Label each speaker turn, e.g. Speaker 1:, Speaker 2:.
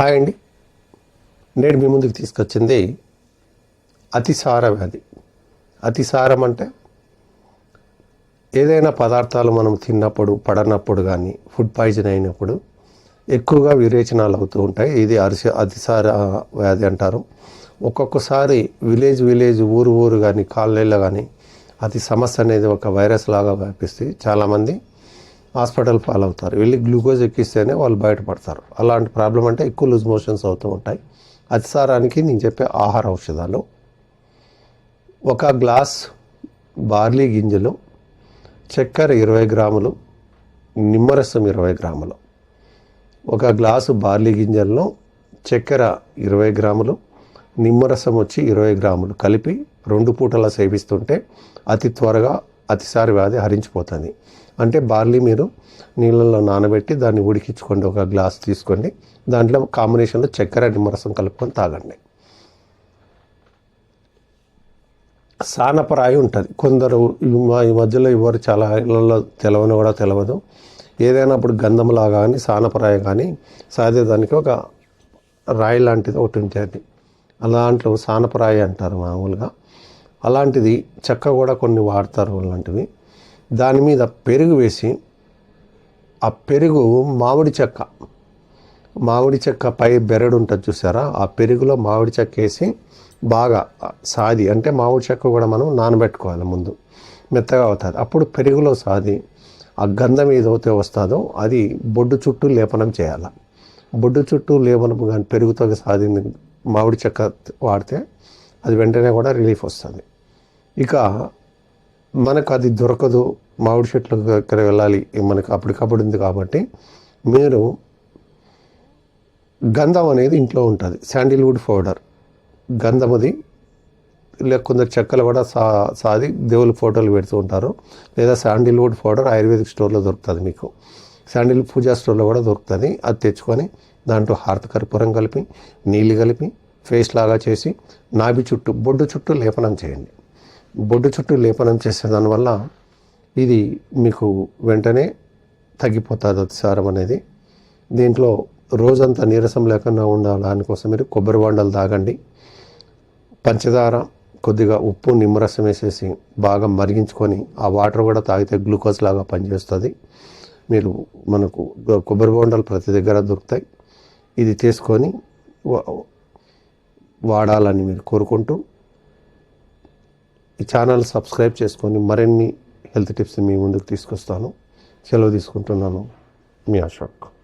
Speaker 1: Hi అండి. నేడు మీ ముందుకు తీసుకొచ్చింది అతిసార వ్యాధి. అతిసారం అంటే ఏదైనా పదార్థాలు మనం తిన్నప్పుడు పడనప్పుడు కానీ ఫుడ్ పాయిజన్ అయినప్పుడు ఎక్కువగా విరేచనాలు అవుతూ ఉంటాయి. ఇది అరిస అతిసార వ్యాధి అంటారు. ఒక్కొక్కసారి విలేజ్ విలేజ్ ఊరు ఊరు కానీ కాలనీలో కానీ అతి సమస్య అనేది ఒక వైరస్ లాగా వ్యాపిస్తుంది. చాలామంది హాస్పిటల్ పాలవుతారు. వెళ్ళి గ్లూకోజ్ ఎక్కిస్తేనే వాళ్ళు బయటపడతారు. అలాంటి ప్రాబ్లం అంటే ఎక్కువ లూజ్ మోషన్స్ అవుతూ ఉంటాయి. అతిసారానికి నేను చెప్పే ఆహార ఔషధాలు. ఒక గ్లాస్ బార్లీ గింజలు చక్కెర ఇరవై గ్రాములు నిమ్మరసం ఇరవై గ్రాములు. ఒక గ్లాసు బార్లీ గింజల్లో చక్కెర ఇరవై గ్రాములు నిమ్మరసం వచ్చి ఇరవై గ్రాములు కలిపి రెండు పూటలా సేవిస్తుంటే అతి త్వరగా అతిసారి వ్యాధి హరించిపోతుంది. అంటే బార్లీ మీరు నీళ్ళల్లో నానబెట్టి దాన్ని ఉడికించుకోండి ఒక గ్లాస్ తీసుకోండి. దాంట్లో కాంబినేషన్లో చక్కెర నిమ్మరసం కలుపుకొని తాగండి. సానపరాయి ఉంటుంది. కొందరు ఈ ఈ మధ్యలో ఎవరు చాలా ఇళ్ళల్లో తెలవని కూడా తెలవదు. ఏదైనా అప్పుడు గంధంలా కానీ సానపరాయి కానీ సాదే దానికి ఒక రాయి లాంటిది ఒకటి ఉంటుంది. అలాంట్లో సానపరాయి అంటారు మామూలుగా. అలాంటిది చెక్క కూడా కొన్ని వాడతారు అలాంటివి. దాని మీద పెరుగు వేసి ఆ పెరుగు మామిడి చెక్క మామిడి చెక్క పై బెరడు ఉంటుంది చూసారా? ఆ పెరుగులో మామిడి చెక్క వేసి బాగా సాది అంటే మామిడి చెక్క కూడా మనం నానబెట్టుకోవాలి ముందు మెత్తగా అవుతుంది. అప్పుడు పెరుగులో సాది ఆ గంధం ఏదైతే వస్తుందో అది బొడ్డు చుట్టూ లేపనం చేయాలి. బొడ్డు చుట్టూ లేపనం కానీ పెరుగుతో సాది మామిడి చెక్క వాడితే అది వెంటనే కూడా రిలీఫ్ వస్తుంది. ఇక మనకు అది దొరకదు మామిడి చెట్ల దగ్గర వెళ్ళాలి మనకు అప్పటికప్పుడు ఉంది కాబట్టి మీరు గంధం అనేది ఇంట్లో ఉంటుంది. శాండిల్వుడ్ పౌడర్. గంధముది లేక కొందరు చెక్కలు కూడా సా సాది దేవుళ్ళ ఫోటోలు పెడుతూ ఉంటారు. లేదా శాండిల్వుడ్ పౌడర్ ఆయుర్వేదిక్ స్టోర్లో దొరుకుతుంది మీకు. శాండిల్ పూజా స్టోర్లో కూడా దొరుకుతుంది. అది తెచ్చుకొని దాంట్లో హారత కర్పూరం కలిపి నీళ్ళు కలిపి ఫేస్ లాగా చేసి నాభి చుట్టూ బొడ్డు చుట్టూ లేపనం చేయండి. బొడ్డు చుట్టూ లేపనం చేసే దానివల్ల ఇది మీకు వెంటనే తగ్గిపోతుంది అతిసారం అనేది. దీంట్లో రోజంతా నీరసం లేకుండా ఉండాలి దానికోసం మీరు కొబ్బరి వండలు తాగండి. పంచదార కొద్దిగా ఉప్పు నిమ్మరసం వేసేసి బాగా మరిగించుకొని ఆ వాటర్ కూడా తాగితే గ్లూకోజ్ లాగా పనిచేస్తుంది. మీరు మనకు కొబ్బరి బొండాలు ప్రతి దగ్గర దొరుకుతాయి. ఇది తీసుకొని వాడాలని మీరు కోరుకుంటూ ఛానల్ సబ్స్క్రైబ్ చేసుకొని మరిన్ని హెల్త్ టిప్స్ మీ ముందుకు తీసుకొస్తాను. సెలవు తీసుకుంటున్నాను. మీ అశోక్.